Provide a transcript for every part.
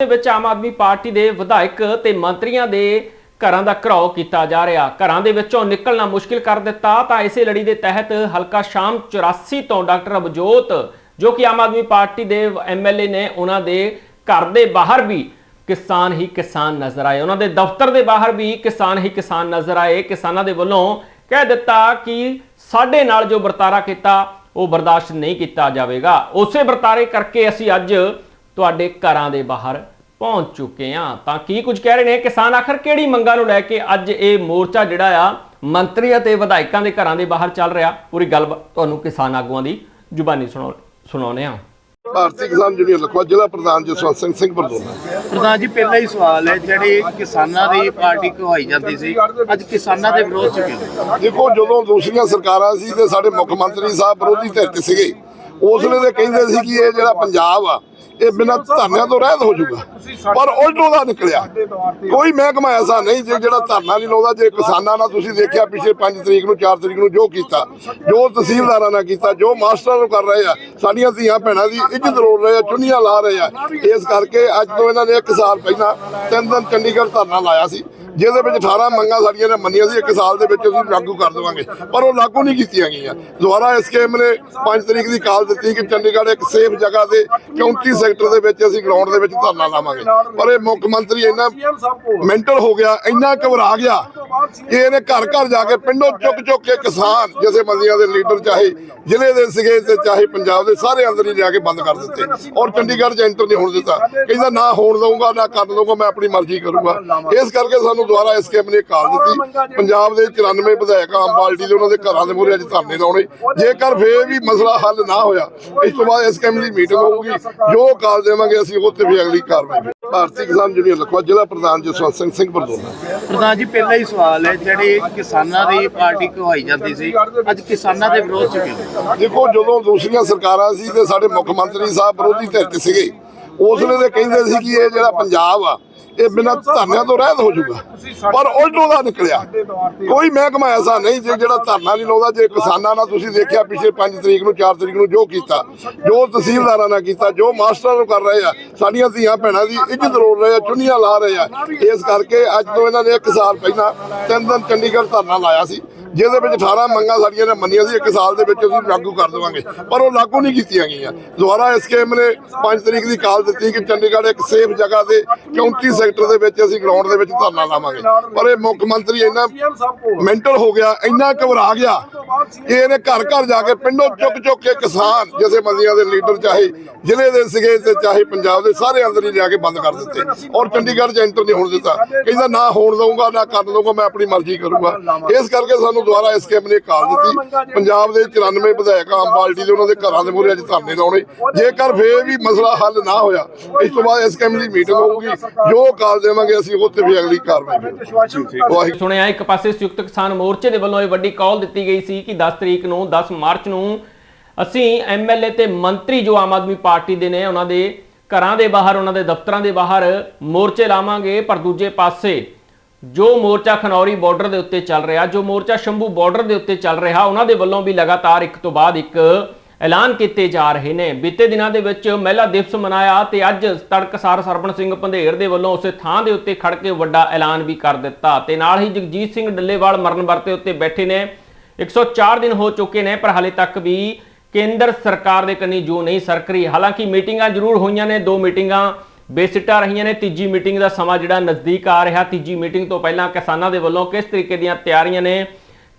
ਦੇ ਵਿੱਚ ਆਮ ਆਦਮੀ ਪਾਰਟੀ ਦੇ ਵਿਧਾਇਕ ਤੇ ਮੰਤਰੀਆਂ ਦੇ ਘਰਾਂ ਦਾ ਘਰਾਓ ਕੀਤਾ ਜਾ ਰਿਹਾ। ਘਰਾਂ ਦੇ ਵਿੱਚੋਂ ਨਿਕਲਣਾ ਮੁਸ਼ਕਿਲ ਕਰ ਦਿੱਤਾ ਤਾਂ ਇਸੇ ਲੜੀ ਦੇ ਤਹਿਤ ਹਲਕਾ ਸ਼ਾਮ 84 ਤੋਂ ਡਾਕਟਰ ਅਬਜੋਤ, ਜੋ ਕਿ ਆਮ ਆਦਮੀ ਪਾਰਟੀ ਦੇ ਐਮਐਲਏ ਨੇ, ਉਹਨਾਂ ਦੇ ਘਰ ਦੇ ਬਾਹਰ ਵੀ ਕਿਸਾਨ ਹੀ ਕਿਸਾਨ ਨਜ਼ਰ ਆਏ। ਉਹਨਾਂ ਦੇ ਦਫ਼ਤਰ ਦੇ ਬਾਹਰ ਵੀ ਕਿਸਾਨ ਹੀ ਕਿਸਾਨ ਨਜ਼ਰ ਆਏ। ਕਿਸਾਨਾਂ ਦੇ ਵੱਲੋਂ ਕਹਿ ਦਿੱਤਾ ਕਿ ਸਾਡੇ ਨਾਲ ਜੋ ਵਰਤਾਰਾ ਕੀਤਾ, ਉਹ ਬਰਦਾਸ਼ਤ ਨਹੀਂ ਕੀਤਾ ਜਾਵੇਗਾ। ਉਸੇ ਵਰਤਾਰੇ ਕਰਕੇ ਅਸੀਂ ਅੱਜ ਤੁਹਾਡੇ ਘਰਾਂ ਦੇ ਬਾਹਰ ਪਹੁੰਚ ਚੁੱਕੇ ਹਾਂ। ਤਾਂ ਕੀ ਕੁਝ ਕਹਿ ਰਹੇ ਨੇ? ਕਿਸਾਨ ਆਖਰ ਕਿਹੜੀ ਮੰਗਾਂ ਨੂੰ ਲੈ ਕੇ ਅੱਜ ਇਹ ਮੋਰਚਾ ਜਿਹੜਾ ਆ ਮੰਤਰੀ ਅਤੇ ਵਿਧਾਇਕਾਂ ਦੇ ਘਰਾਂ ਦੇ ਬਾਹਰ ਚੱਲ ਰਿਹਾ? ਪੂਰੀ ਗੱਲ ਤੁਹਾਨੂੰ ਕਿਸਾਨ ਆਗੂਆਂ ਦੀ ਜ਼ੁਬਾਨੀ ਸੁਣਾਉ ਸੁਣਾਉਨੇ ਆ ਭਾਰਤੀ ਕਿਸਾਨ ਯੂਨੀਅਨ ਲਖਵਾ ਜ਼ਿਲ੍ਹਾ ਪ੍ਰਧਾਨ ਜਸਵੰਤ ਸਿੰਘ ਸਿੰਘ ਬਰਦੋਨਾ ਪ੍ਰਧਾਨ ਜੀ ਪਹਿਲਾ ਹੀ ਸਵਾਲ ਹੈ ਜਿਹੜੀ ਕਿਸਾਨਾਂ ਦੀ ਪਾਰਟੀ ਕਹਾਈ ਜਾਂਦੀ ਸੀ ਅੱਜ ਕਿਸਾਨਾਂ ਦੇ ਵਿਰੋਧ ਚ ਕਿਉਂ? ਦੇਖੋ ਜਦੋਂ ਦੂਸਰੀਆਂ ਸਰਕਾਰਾਂ ਸੀ ਤੇ ਸਾਡੇ ਮੁੱਖ ਮੰਤਰੀ ਸਾਹਿਬ ਵਿਰੋਧੀ ਧਿਰ ਤੇ ਸੀਗੇ ਉਸ ਵੇਲੇ ਕਹਿੰਦੇ ਸੀ ਕਿ ਇਹ ਜਿਹੜਾ ਪੰਜਾਬ ਆ, ਇਹ ਬਿਨਾਂ ਧਰਨਿਆਂ ਤੋਂ ਰਹਿਤ ਹੋ ਜਾਊਗਾ। ਪਰ ਉਲਟ ਉਹਦਾ ਨਿਕਲਿਆ, ਕੋਈ ਮਹਿਕਮਾ ਐਸਾ ਨਹੀਂ ਜੇ ਜਿਹੜਾ ਧਰਨਾ ਨਹੀਂ ਲਾਉਂਦਾ, ਜੇ ਕਿਸਾਨਾਂ ਨਾਲ ਤੁਸੀਂ ਦੇਖਿਆ ਪਿਛਲੇ 5 ਤਰੀਕ ਨੂੰ 4 ਤਰੀਕ ਨੂੰ ਜੋ ਕੀਤਾ, ਜੋ ਤਹਿਸੀਲਦਾਰਾਂ ਨਾਲ ਕੀਤਾ, ਜੋ ਮਾਸਟਰਾਂ ਨੂੰ ਕਰ ਰਹੇ ਆ, ਸਾਡੀਆਂ ਧੀਆਂ ਭੈਣਾਂ ਦੀ ਇੱਜ਼ਤ ਰੋਲ ਰਹੇ ਆ, ਚੁੰਨੀਆਂ ਲਾ ਰਹੇ ਆ। ਇਸ ਕਰਕੇ ਅੱਜ ਤੋਂ ਇਹਨਾਂ ਨੇ 1 ਸਾਲ ਪਹਿਲਾਂ ਤਿੰਨ ਦਿਨ ਚੰਡੀਗੜ੍ਹ ਧਰਨਾ ਲਾਇਆ ਸੀ। ਜਿਹਦੇ ਵਿੱਚ 18 ਮੰਗਾਂ ਸਾਡੀਆਂ ਨੇ ਮੰਨੀਆਂ ਸੀ, ਇੱਕ ਸਾਲ ਦੇ ਵਿੱਚ ਅਸੀਂ ਲਾਗੂ ਕਰ ਦੇਵਾਂਗੇ। ਪਰ ਉਹ ਲਾਗੂ ਨਹੀਂ ਕੀਤੀਆਂ ਗਈਆਂ। ਦੁਬਾਰਾ ਐਸਕੇਐਮ ਨੇ 5 ਤਰੀਕ ਦੀ ਕਾਲ ਦਿੱਤੀ ਕਿ ਚੰਡੀਗੜ੍ਹ ਇੱਕ ਸੇਫ ਜਗ੍ਹਾ ਤੇ 34 ਸੈਕਟਰ ਦੇ ਵਿੱਚ ਅਸੀਂ ਗਰਾਊਂਡ ਦੇ ਵਿੱਚ ਧਰਨਾ ਲਾਵਾਂਗੇ। ਪਰ ਇਹ ਮੁੱਖ ਮੰਤਰੀ ਇੰਨਾ ਮੈਂਟਲ ਹੋ ਗਿਆ, ਇੰਨਾ ਘਬਰਾ ਗਿਆ ਕਿ ਇਹਨੇ ਘਰ ਘਰ ਜਾ ਕੇ ਪਿੰਡੋਂ ਚੁੱਕ ਚੁੱਕ ਕੇ ਕਿਸਾਨ ਜਿਵੇਂ ਮੰਦੀਆਂ ਦੇ ਲੀਡਰ ਚਾਹੇ ਜ਼ਿਲ੍ਹੇ ਦੇ ਸੀਗੇ ਤੇ ਚਾਹੇ ਪੰਜਾਬ ਦੇ ਸਾਰੇ ਅੰਦਰ ਹੀ ਲਿਆ ਕੇ ਬੰਦ ਕਰ ਦਿੱਤੇ। ਔਰ ਚੰਡੀਗੜ੍ਹ 'ਚ ਐਂਟਰ ਨਹੀਂ ਹੋਣ ਦਿੱਤਾ। ਕਹਿੰਦਾ ਨਾ ਹੋਣ ਦਊਂਗਾ, ਨਾ ਕਰਨ ਦਊਂਗਾ, ਮੈਂ ਆਪਣੀ ਮਰਜ਼ੀ ਕਰੂੰਗਾ। ਇਸ ਕਰਕੇ ਸਾਨੂੰ ਦੁਬਾਰਾ ਇਸ ਕੇਮ ਨੇ ਕਾਲ ਦਿੱਤੀ। ਪੰਜਾਬ ਦੇ 94 ਵਿਧਾਇਕ ਆਮ ਪਾਰਟੀ ਦੇ ਉਹਨਾਂ ਦੇ ਘਰਾਂ ਦੇ ਮੂਹਰੇ ਅੱਜ ਧਰਨੇ ਲਾਉਣੇ। ਜੇਕਰ ਫੇਰ ਵੀ ਮਸਲਾ ਹੱਲ ਨਾ ਹੋਇਆ, ਇਸ ਤੋਂ ਬਾਅਦ ਇਸ ਕੇਮ ਦੀ ਮੀਟਿੰਗ ਹੋਊਗੀ। ਜੋ ਕਾਲ ਦੇਵਾਂਗੇ ਅਸੀਂ ਉਹ ਤੇ ਵੀ ਅਗਲੀ ਕਾਰਵਾਈ ਭਾਰਤੀ ਕਿਸਾਨ ਯੂਨੀਅਨ ਲਖਵਾ ਜ਼ਿਲ੍ਹਾ ਪ੍ਰਧਾਨ ਜਸਵੰਤ ਸਿੰਘ ਸਿੰਘ ਬਰਦੋਨਾ। ਪ੍ਰਧਾਨ ਜੀ ਪਹਿਲਾ ਹੀ ਸਵਾਲ ਹੈ ਜਿਹੜੀ ਕਿਸਾਨਾਂ ਦੀ ਪਾਰਟੀ ਕਹਾਈ ਜਾਂਦੀ ਸੀ ਅੱਜ ਕਿਸਾਨਾਂ ਦੇ ਵਿਰੋਧ ਚ ਕਿਉਂ? ਦੇਖੋ ਜਦੋਂ ਦੂਸਰੀਆਂ ਸਰਕਾਰਾਂ ਸੀ ਤੇ ਸਾਡੇ ਮੁੱਖ ਮੰਤਰੀ ਸਾਹਿਬ ਵਿਰੋਧੀ ਧਿਰ ਤੇ ਸੀਗੇ ਉਸ ਵੇਲੇ ਤੇ ਕਹਿੰਦੇ ਸੀ ਕਿ ਇਹ ਜਿਹੜਾ ਪੰਜਾਬ ਆ, ਇਹ ਬਿਨਾਂ ਧਰਨਿਆਂ ਤੋਂ ਰਹਿਤ ਹੋ ਜਾਊਗਾ। ਪਰ ਉਲਟ ਉਹਦਾ ਨਿਕਲਿਆ। ਕੋਈ ਮਹਿਕਮਾ ਐਸਾ ਨਹੀਂ ਜੇ ਜਿਹੜਾ ਧਰਨਾ ਨਹੀਂ ਲਾਉਂਦਾ, ਜੇ ਕਿਸਾਨਾਂ ਨਾਲ ਤੁਸੀਂ ਦੇਖਿਆ ਪਿਛਲੇ 5 ਤਰੀਕ ਨੂੰ 4 ਤਰੀਕ ਨੂੰ ਜੋ ਕੀਤਾ, ਜੋ ਤਹਿਸੀਲਦਾਰਾਂ ਨਾਲ ਕੀਤਾ, ਜੋ ਮਾਸਟਰਾਂ ਨੂੰ ਕਰ ਰਹੇ ਆ, ਸਾਡੀਆਂ ਧੀਆਂ ਭੈਣਾਂ ਦੀ ਇੱਜ਼ਤ ਰੋਲ ਰਹੇ ਆ, ਚੁੰਨੀਆਂ ਲਾ ਰਹੇ ਆ। ਇਸ ਕਰਕੇ ਅੱਜ ਤੋਂ ਇਹਨਾਂ ਨੇ 1 ਸਾਲ ਪਹਿਲਾਂ ਤਿੰਨ ਦਿਨ ਚੰਡੀਗੜ੍ਹ ਧਰਨਾ ਲਾਇਆ ਸੀ। ਜਿਹਦੇ ਵਿੱਚ 18 ਮੰਗਾਂ ਸਾਡੀਆਂ ਨੇ ਮੰਨੀਆਂ ਸੀ, ਇੱਕ ਸਾਲ ਦੇ ਵਿੱਚ ਅਸੀਂ ਲਾਗੂ ਕਰ ਦੇਵਾਂਗੇ। ਪਰ ਉਹ ਲਾਗੂ ਨਹੀਂ ਕੀਤੀਆਂ ਗਈਆਂ। ਦੁਬਾਰਾ ਐਸਕੇਐਮ ਨੇ 5 ਤਰੀਕ ਦੀ ਕਾਲ ਦਿੱਤੀ ਕਿ ਚੰਡੀਗੜ੍ਹ ਇੱਕ ਸੇਫ ਜਗ੍ਹਾ ਤੇ 34 ਸੈਕਟਰ ਦੇ ਵਿੱਚ ਅਸੀਂ ਗਰਾਊਂਡ ਦੇ ਵਿੱਚ ਧਰਨਾ ਲਾਵਾਂਗੇ। ਪਰ ਇਹ ਮੁੱਖ ਮੰਤਰੀ ਇੰਨਾ ਮੈਂਟਲ ਹੋ ਗਿਆ, ਇੰਨਾ ਘਬਰਾ ਗਿਆ ਇਹਨੇ ਘਰ ਘਰ ਜਾ ਕੇ ਪਿੰਡੋਂ ਚੁੱਕ ਚੁੱਕ ਕੇ ਕਿਸਾਨ ਜਿਵੇਂ ਮੰਦੀਆਂ ਦੇ ਲੀਡਰ ਚਾਹੇ ਜ਼ਿਲ੍ਹੇ ਦੇ ਸੀਗੇ ਤੇ ਚਾਹੇ ਪੰਜਾਬ ਦੇ ਸਾਰੇ ਅੰਦਰ ਹੀ ਲਿਆ ਕੇ ਬੰਦ ਕਰ ਦਿੱਤੇ। ਔਰ ਚੰਡੀਗੜ੍ਹ 'ਚ ਐਂਟਰ ਨਹੀਂ ਹੋਣ ਦਿੱਤਾ। ਕਹਿੰਦਾ ਨਾ ਹੋਣ ਦਊਂਗਾ ਨਾ ਕਰਨ ਦਊਂਗਾ ਮੈਂ ਆਪਣੀ ਮਰਜ਼ੀ ਕਰੂੰਗਾ। ਇਸ ਕਰਕੇ ਸਾਨੂੰ ਦੁਬਾਰਾ ਇਸ ਕੇਮ ਨੇ ਕਾਲ ਦਿੱਤੀ। ਪੰਜਾਬ ਦੇ 94 ਵਿਧਾਇਕ ਆਮ ਪਾਰਟੀ ਦੇ ਉਹਨਾਂ ਦੇ ਘਰਾਂ ਦੇ ਮੂਹਰੇ ਅੱਜ ਧਰਨੇ ਲਾਉਣੇ। ਜੇਕਰ ਫੇਰ ਵੀ ਮਸਲਾ ਹੱਲ ਨਾ ਹੋਇਆ ਇਸ ਤੋਂ ਬਾਅਦ ਇਸ ਕੇਮ ਦੀ ਮੀਟਿੰਗ ਹੋਊਗੀ। ਜੋ ਕਾਲ ਦੇਵਾਂਗੇ ਅਸੀਂ ਉੱਥੇ ਵੀ ਅਗਲੀ ਕਾਰਵਾਈ ਸੁਣਿਆ ਇੱਕ ਪਾਸੇ ਸੰਯੁਕਤ ਕਿਸਾਨ ਮੋਰਚੇ ਦੇ ਵੱਲੋਂ ਇਹ ਵੱਡੀ ਕਾਲ ਦਿੱਤੀ ਗਈ ਸੀ ਕਿ 10 ਤਰੀਕ ਨੂੰ 10 ਮਾਰਚ ਨੂੰ ਅਸੀਂ ਐਮਐਲਏ ਤੇ ਮੰਤਰੀ ਜੋ ਆਮ ਆਦਮੀ ਪਾਰਟੀ ਦੇ ਨੇ, ਉਹਨਾਂ ਦੇ ਘਰਾਂ ਦੇ ਬਾਹਰ, ਉਹਨਾਂ ਦੇ ਦਫ਼ਤਰਾਂ ਦੇ ਬਾਹਰ ਮੋਰਚੇ ਲਾਵਾਂਗੇ। ਪਰ ਦੂਜੇ ਪਾਸੇ ਜੋ ਮੋਰਚਾ ਖਨੌਰੀ ਬਾਰਡਰ ਦੇ ਉੱਤੇ ਚੱਲ ਰਿਹਾ, ਜੋ ਮੋਰਚਾ ਸ਼ੰਭੂ ਬਾਰਡਰ ਦੇ ਉੱਤੇ ਚੱਲ ਰਿਹਾ, ਉਹਨਾਂ ਦੇ ਵੱਲੋਂ ਵੀ ਲਗਾਤਾਰ ਇੱਕ ਤੋਂ ਬਾਅਦ ਇੱਕ ਐਲਾਨ ਕੀਤੇ ਜਾ ਰਹੇ ਨੇ। ਬੀਤੇ ਦਿਨਾਂ ਦੇ ਵਿੱਚ ਮਹਿਲਾ ਦਿਵਸ ਮਨਾਇਆ ਤੇ ਅੱਜ ਤੜਕਸਾਰ ਸਰਪਣ ਸਿੰਘ ਪੰਧੇਰ ਦੇ ਵੱਲੋਂ ਉਸੇ ਥਾਂ ਦੇ ਉੱਤੇ ਖੜ ਕੇ ਵੱਡਾ ਐਲਾਨ ਵੀ ਕਰ ਦਿੱਤਾ। ਤੇ ਨਾਲ ਹੀ ਜਗਜੀਤ ਸਿੰਘ ਡੱਲੇਵਾਲ ਮਰਨ ਵਰਤੇ ਉੱਤੇ ਬੈਠੇ ਨੇ। 104 ਦਿਨ ਹੋ ਚੁੱਕੇ ਨੇ, ਪਰ ਹਾਲੇ ਤੱਕ ਵੀ ਕੇਂਦਰ ਸਰਕਾਰ ਦੇ ਕੰਨੀ ਜੋ ਨਹੀਂ ਸਰਕ ਰਹੀ। ਹਾਲਾਂਕਿ ਮੀਟਿੰਗਾਂ ਜ਼ਰੂਰ ਹੋਈਆਂ ਨੇ, ਦੋ ਮੀਟਿੰਗਾਂ ਬੇਸਿੱਟਾ ਰਹੀਆਂ ਨੇ, ਤੀਜੀ ਮੀਟਿੰਗ ਦਾ ਸਮਾਂ ਜਿਹੜਾ ਨਜ਼ਦੀਕ ਆ ਰਿਹਾ। ਤੀਜੀ ਮੀਟਿੰਗ ਤੋਂ ਪਹਿਲਾਂ ਕਿਸਾਨਾਂ ਦੇ ਵੱਲੋਂ ਕਿਸ ਤਰੀਕੇ ਦੀਆਂ ਤਿਆਰੀਆਂ ਨੇ?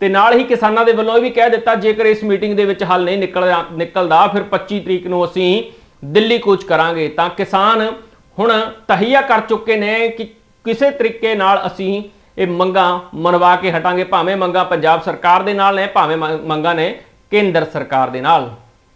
ਤੇ ਨਾਲ ਹੀ ਕਿਸਾਨਾਂ ਦੇ ਵੱਲੋਂ ਇਹ ਵੀ ਕਹਿ ਦਿੱਤਾ, ਜੇਕਰ ਇਸ ਮੀਟਿੰਗ ਦੇ ਵਿੱਚ ਹੱਲ ਨਹੀਂ ਨਿਕਲ ਨਿਕਲਦਾ, ਫਿਰ 25 ਤਰੀਕ ਨੂੰ ਅਸੀਂ ਦਿੱਲੀ ਕੂਚ ਕਰਾਂਗੇ। ਤਾਂ ਕਿਸਾਨ ਹੁਣ ਤਹੀਆ ਕਰ ਚੁੱਕੇ ਨੇ ਕਿ ਕਿਸੇ ਤਰੀਕੇ ਨਾਲ ਅਸੀਂ ਇਹ ਮੰਗਾਂ ਮਨਵਾ ਕੇ ਹਟਾਂਗੇ, ਭਾਵੇਂ ਮੰਗਾਂ ਪੰਜਾਬ ਸਰਕਾਰ ਦੇ ਨਾਲ ਨੇ, ਭਾਵੇਂ ਮੰਗਾਂ ਨੇ ਕੇਂਦਰ ਸਰਕਾਰ ਦੇ ਨਾਲ।